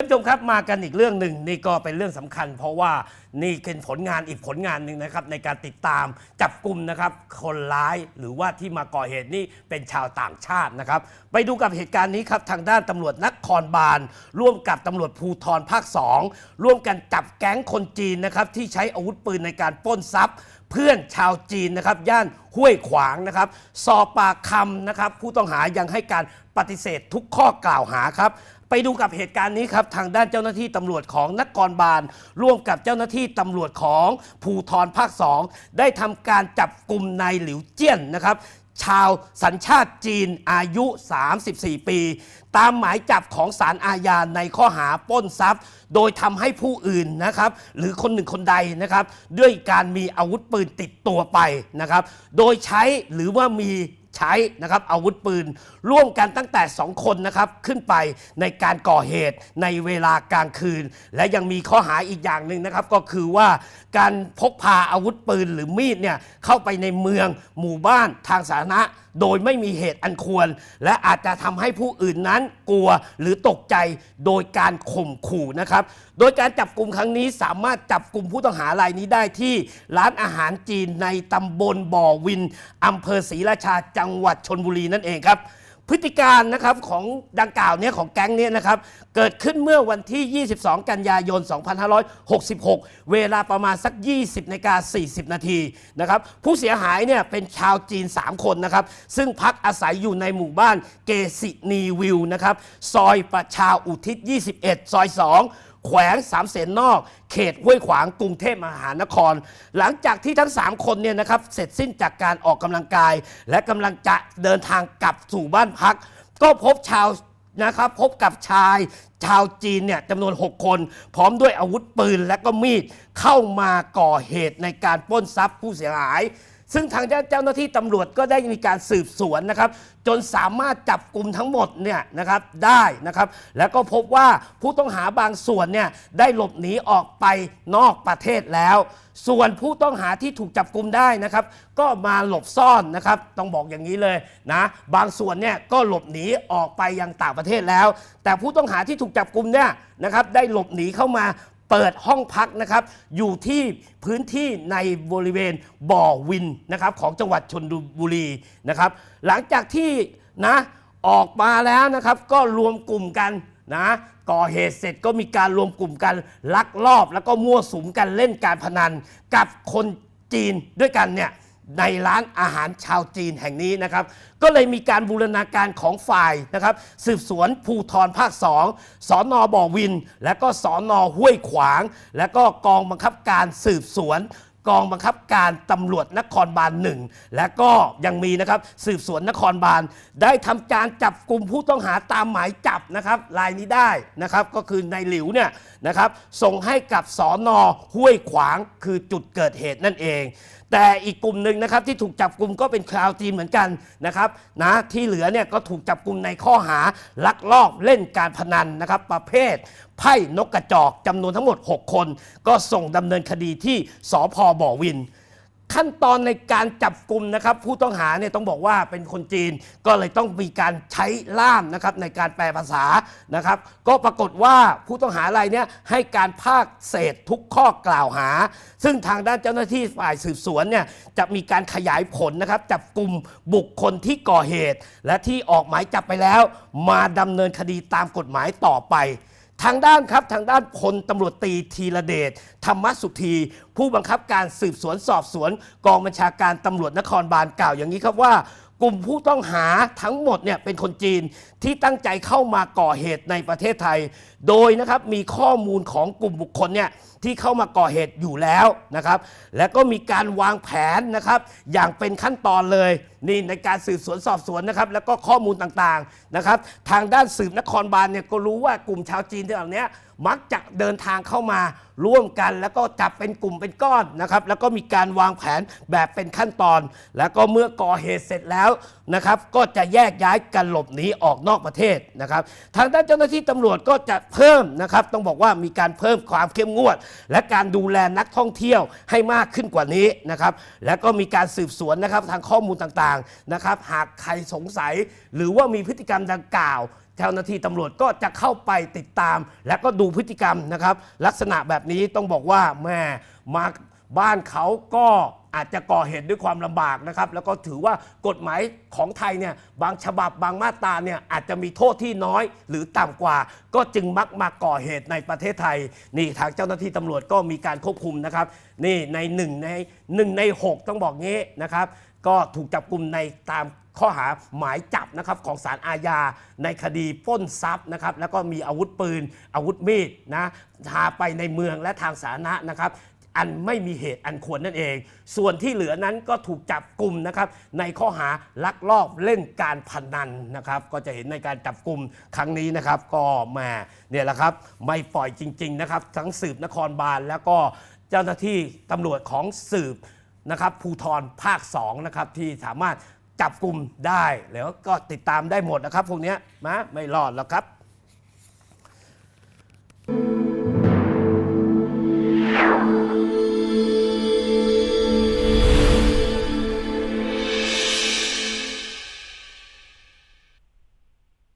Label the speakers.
Speaker 1: ท่านผู้ชมครับมากันอีกเรื่องหนึ่งนี่ก็เป็นเรื่องสำคัญ เพราะว่านี่เป็นผลงานอีกผลงานหนึ่งนะครับในการติดตามจับกลุ่มนะครับคนร้ายหรือว่าที่มาก่อเหตุนี่เป็นชาวต่างชาตินะครับ ไปดูกับเหตุการณ์นี้ครับทางด้านตำรวจนครบาล ร่วมกับตำรวจภูธรภาค 2 ร่วมกันจับแก๊งคนจีนนะครับที่ใช้อาวุธปืนในการป้นทรัพย์ เพื่อนชาวจีนนะครับย่านห้วยขวางนะครับสอบปากคำนะครับผู้ต้องหายังให้การปฏิเสธทุกข้อกล่าวหาครับ ไปดูกับเหตุการณ์นี้ครับ ทางด้านเจ้าหน้าที่ตำรวจของนครบาล ร่วมกับเจ้าหน้าที่ตำรวจของภูทรภาค2ได้ทำการจับกลุ่มนายหลิวเจี้ยนนะครับ ชาวสัญชาติจีนอายุ 34 ปี ตามหมายจับของศาลอาญาในข้อหาปล้นทรัพย์ โดยทำให้ผู้อื่นนะครับ หรือคนหนึ่งคนใดนะครับ ด้วยการมีอาวุธปืนติดตัวไปนะครับ โดยใช้หรือว่ามี ใช้นะครับอาวุธปืน ร่วมกันตั้งแต่ 2 คนนะครับขึ้นไปในการก่อเหตุในเวลากลางคืน และยังมีข้อหาอีกอย่างหนึ่งนะครับก็คือว่าการพกพาอาวุธปืนหรือมีดเนี่ยเข้าไปในเมืองหมู่บ้านทางสาธารณะ โดยไม่มีเหตุอันควร และอาจจะทำให้ผู้อื่นนั้นกลัวหรือตกใจโดยการข่มขู่นะครับ โดยการจับกลุ่มครั้งนี้สามารถจับกลุ่มผู้ต้องหารายนี้ได้ที่ร้านอาหารจีนในตำบลบ่อวินอำเภอศรีราชาจังหวัดชนบุรีนั่นเองครับ พฤติการนะครับของดังกล่าวเนี้ของแก๊งเนี้นะครับเกิดขึ้นเมื่อวันที่ 22 กันยายน 2566 เวลาประมาณสัก 20นกา40 นาทีนะครับผู้เสียหายเนี่ยเป็นชาวจีน 3 คนนะครับซึ่งพักอาศัยอยู่ในหมู่บ้านเกสินีวิวนะครับซอยประชาอุทิศ 21 ซอย 2 แขวงสามเสนนอก เขตห้วยขวางกรุงเทพมหานคร หลังจากที่ทั้ง 3 คนเนี่ยนะครับเสร็จสิ้นจากการออกกำลังกาย และกำลังจะเดินทางกลับสู่บ้านพัก ก็พบชาวนะครับพบกับชายชาวจีนเนี่ยจำนวน 6 คน พร้อมด้วยอาวุธปืนและก็มีดเข้ามาก่อเหตุในการปล้นทรัพย์ผู้เสียหาย ซึ่งทางเจ้าหน้าที่ตำรวจก็ได้มีการสืบสวนนะครับ จนสามารถจับกลุ่มทั้งหมดเนี่ยนะครับได้นะครับ แล้วก็พบว่าผู้ต้องหาบางส่วนเนี่ยได้หลบหนีออกไปนอกประเทศแล้ว ส่วนผู้ต้องหาที่ถูกจับกลุ่มได้นะครับ ก็มาหลบซ่อนนะครับ ต้องบอกอย่างนี้เลยนะบางส่วนเนี่ยก็หลบหนีออกไปยังต่างประเทศแล้ว แต่ผู้ต้องหาที่ถูกจับกลุ่มเนี่ยนะครับได้หลบหนีเข้ามา เปิดห้องพักนะครับ อยู่ที่พื้นที่ในบริเวณบ่อวินนะครับของจังหวัดชนบุรีนะครับ หลังจากที่นะออกมาแล้วนะครับ ก็รวมกลุ่มกันนะก่อเหตุเสร็จก็มีการรวมกลุ่มกันลักลอบ แล้วก็มั่วสุมกันเล่นการพนันกับคนจีนด้วยกันเนี่ย ในร้านอาหารชาวจีนแห่งนี้นะครับ ก็เลยมีการบูรณาการของฝ่ายนะครับ สืบสวนภูทรภาค2สอนอบ่อวิน และก็สอนอห้วยขวาง และก็กองบังคับการสืบสวนกองบังคับการตำรวจนครบาลหนึ่งและก็ยังมีนะครับสืบสวนนครบาล ได้ทำการจับกลุ่มผู้ต้องหาตามหมายจับนะครับรายนี้ได้นะครับก็คือนายหลิวเนี่ยนะครับส่งให้กับสอนอห้วยขวางคือจุดเกิดเหตุนั่นเอง แต่อีกกลุ่มหนึ่งนะครับที่ถูกจับกลุ่มก็เป็นชาวจีนเหมือนกันนะครับนะที่เหลือเนี่ยก็ถูกจับกลุ่มในข้อหาลักลอบเล่นการพนันนะครับ ประเภทไพ่นกกระจอกจำนวนทั้งหมด 6 คน ก็ส่งดำเนินคดีที่สพบ่อวิน ขั้นตอนในการจับกลุ่มนะครับ ผู้ต้องหาเนี่ยต้องบอกว่าเป็นคนจีน ก็เลยต้องมีการใช้ล่ามนะครับในการแปลภาษานะครับ ก็ปรากฏว่าผู้ต้องหารายเนี้ยให้การภาคเศษทุกข้อกล่าวหา ซึ่งทางด้านเจ้าหน้าที่ฝ่ายสืบสวนเนี่ยจะมีการขยายผลนะครับจับกลุ่มบุคคลที่ก่อเหตุ และที่ออกหมายจับไปแล้ว มาดำเนินคดีตามกฎหมายต่อไป ทางด้านครับทางด้านพลตำรวจตีธีรเดชธรรมสุธี ผู้บังคับการสืบสวนสอบสวน กองบัญชาการตำรวจนครบาลกล่าวอย่างนี้ครับว่ากลุ่มผู้ต้องหาทั้งหมดเนี่ยเป็นคนจีนที่ตั้งใจเข้ามาก่อเหตุในประเทศไทยโดยนะครับมีข้อมูลของกลุ่มบุคคลเนี่ยที่เข้ามาก่อเหตุอยู่แล้วนะครับและก็มีการวางแผนนะครับอย่างเป็นขั้นตอนเลยนี่ในการสืบสวนสอบสวนนะครับแล้วก็ข้อมูลต่างๆนะครับทางด้านสืบนครบาลเนี่ยก็รู้ว่ากลุ่มชาวจีนที่เหล่านี้มักจะเดินทางเข้ามาร่วมกัน แล้วก็จับเป็นกลุ่มเป็นก้อนนะครับแล้วก็มีการวางแผนแบบเป็นขั้นตอน แล้วก็เมื่อก่อเหตุเสร็จแล้วนะครับก็จะแยกย้ายกันหลบหนีออกนอกประเทศนะครับทางด้านเจ้าหน้าที่ตำรวจก็จะเพิ่มนะครับต้องบอกว่ามีการเพิ่มความเข้มงวด และการดูแลนักท่องเที่ยวให้มากขึ้นกว่านี้นะครับแล้วก็มีการสืบสวนนะครับทางข้อมูลต่างๆนะครับหากใครสงสัย หรือว่ามีพฤติกรรมดังกล่าวเจ้าหน้าที่ตำรวจก็จะเข้าไปติดตาม และก็ดูพฤติกรรมนะครับ ลักษณะแบบนี้ต้องบอกว่าแม่มาบ้านเขาก็ อาจจะก่อเหตุด้วยความลำบากนะครับ แล้วก็ถือว่ากฎหมายของไทยเนี่ยบางฉบับบางมาตราเนี่ยอาจจะมีโทษที่น้อยหรือต่ำกว่า ก็จึงมักมาก่อเหตุในประเทศไทย นี่ทางเจ้าหน้าที่ตำรวจก็มีการควบคุมนะครับ นี่ในหนึ่งในหนึ่งในหกต้องบอกงี้นะครับ ก็ถูกจับกลุ่มในตามข้อหาหมายจับนะครับของศาลอาญาในคดีปล้นทรัพย์นะครับแล้วก็มีอาวุธปืน อาวุธมีดนะพาไปในเมืองและทางสาธารณะนะครับ อันไม่มีเหตุอันควรนั่นเอง ส่วนที่เหลือนั้นก็ถูกจับกลุ่มนะครับในข้อหาลักลอบเล่นการพนันนะครับก็จะเห็นในการจับกลุ่มครั้งนี้นะครับ ก็มาเนี่ยแหละครับไม่ปล่อยจริง ๆ นะครับ ทั้งสืบนครบาลแล้วก็เจ้าหน้าที่ตำรวจของสืบนะครับภูทรภาค2นะครับที่สามารถจับกลุ่มได้แล้วก็ติดตามได้หมดนะครับพวกนี้ยนะไม่รอดแล้วครับ